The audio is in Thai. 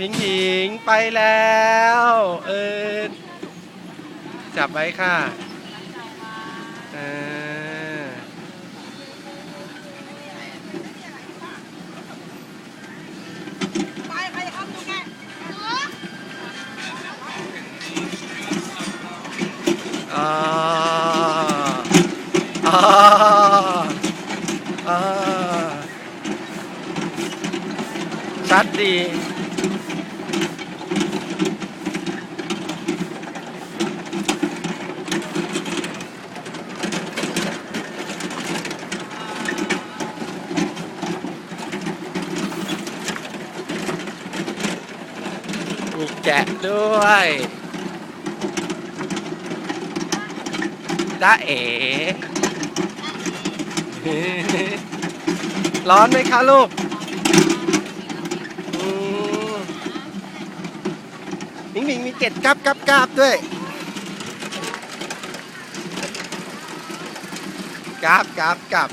พิงพิงไปแล้ว เออจับไว้ค่ะเออไปใครจะเข้าดูแกอ่าอ่าอ่าชัดดี มีแกะด้วย จ้าเอ๋ ร้อนไหมคะลูกมิงมิงมีเกล็ดกับกับกับด้วยกับกับกับ